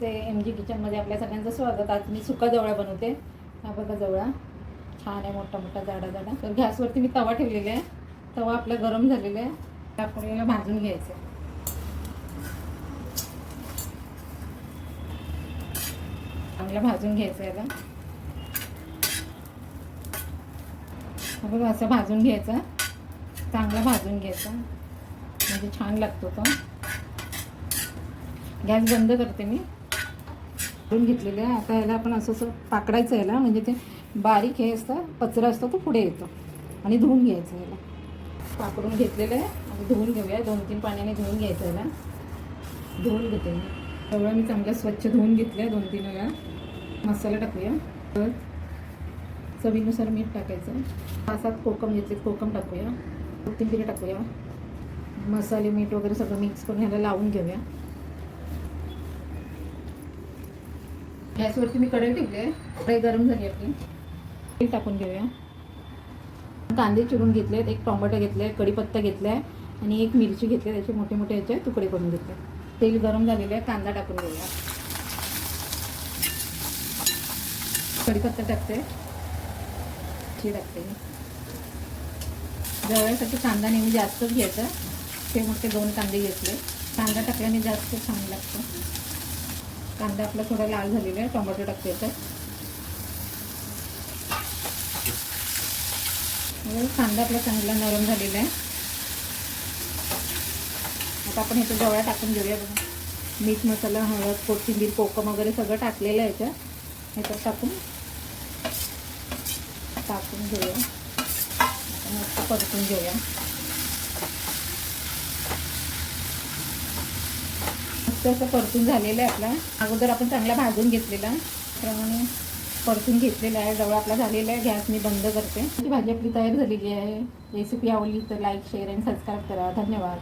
नमस्ते M G किचनमध्ये आपल्या सगळ्यांचं स्वागत. आज मी सुका जवळा बनवते. हा बघा जवळा. छान आहे मोठा मोठा जाडा जाडा. तर गॅसवरती मी तवा ठेवलेला आहे. तवा आपला गरम झालेला आहे. तर भाजून घ्यायचं आहे. चांगलं भाजून घ्यायचं याला हा बघा असं भाजून घ्यायचा चांगला भाजून घ्यायचा म्हणजे छान लागतो तो. गॅस बंद करते मी. करून घेतलेलं आहे. आता याला आपण असं असं पाकडायचं याला. म्हणजे ते बारीक हे असतं कचरा असतो तो पुढे येतो. आणि धुवून घ्यायचं याला. पाकडून घेतलेलं आहे. आणि धुवून घेऊया. दोन तीन पाण्याने धुवून घ्यायचं याला. धुवून घेते मी. सगळं मी चांगलं स्वच्छ धुवून घेतलं आहे दोन तीन वेळा. मसाला टाकूया. तर चवीनुसार मीठ टाकायचं. पाच सात कोकम घेतले. कोकम टाकूया. कोथिंबीर टाकूया. मसाले मीठ वगैरे सगळं मिक्स करून ह्याला लावून घेऊया. गॅसवरती मी कढई ठेवली कढई गरम झाली आपली. तेल टाकून घेऊया. कांदे चिरून घेतलेत एक टोमॅटो घेतले कढीपत्ता घेतला आहे आणि एक मिरची घेतली त्याचे मोठे मोठे याचे तुकडे करून घेतले. तेल गरम झालेले आहे कांदा टाकून घेऊया. कढीपत्ता टाकते. मिरची टाकते जवळसाठी कांदा नेहमी जास्तच घ्यायचा. ते मोठे दोन कांदे घेतले. कांदा टाकल्याने जास्त छान लागतं. कांदा आपला थोडा लाल झालेला आहे टोमॅटो टाकते कांदा आपला चांगला नरम झालेला आहे. आता आपण ह्याच्या जवळ टाकून घेऊया बघा. मीठ मसाला हळद कोथिंबीर कोकम वगैरे सगळं टाकलेलं आहे याच्यात ह्याच्यात टाकून टाकून घेऊया. मस्त परतून घेऊया. मस्त असं परतून झालेलं आहे आपला. अगोदर आपण चांगला भाजून घेतलेला. त्याप्रमाणे परतून घेतलेला आहे. जवळ आपला झालेला आहे. गॅस मी बंद करते. भाजी आपली तयार झालेली आहे. रेसिपी आवडली तर लाईक शेअर आणि सबस्क्राईब करा. धन्यवाद.